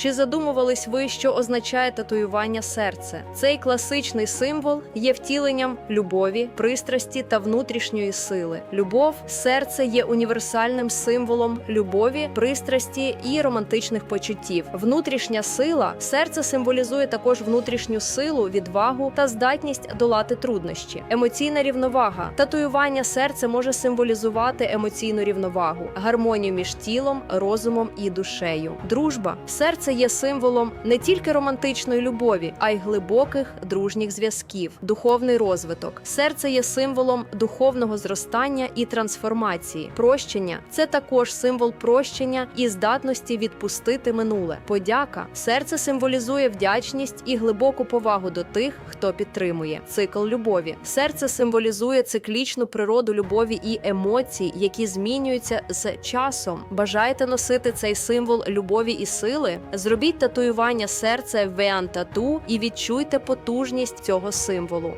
Чи задумувались ви, що означає татуювання серце? Цей класичний символ є втіленням любові, пристрасті та внутрішньої сили. Любов, серце є універсальним символом любові, пристрасті і романтичних почуттів. Внутрішня сила серце символізує також внутрішню силу, відвагу та здатність долати труднощі. Емоційна рівновага. Татуювання серця може символізувати емоційну рівновагу, гармонію між тілом, розумом і душею. Дружба серце є символом не тільки романтичної любові, а й глибоких дружніх зв'язків, духовний розвиток. Серце є символом духовного зростання і трансформації. Прощення це також символ прощення і здатності відпустити минуле. Подяка серце символізує вдячність і глибоку повагу до тих, хто підтримує. Цикл любові. Серце символізує циклічну природу любові і емоцій, які змінюються з часом. Бажаєте носити цей символ любові і сили? Зробіть татуювання серця Веан Тату і відчуйте потужність цього символу.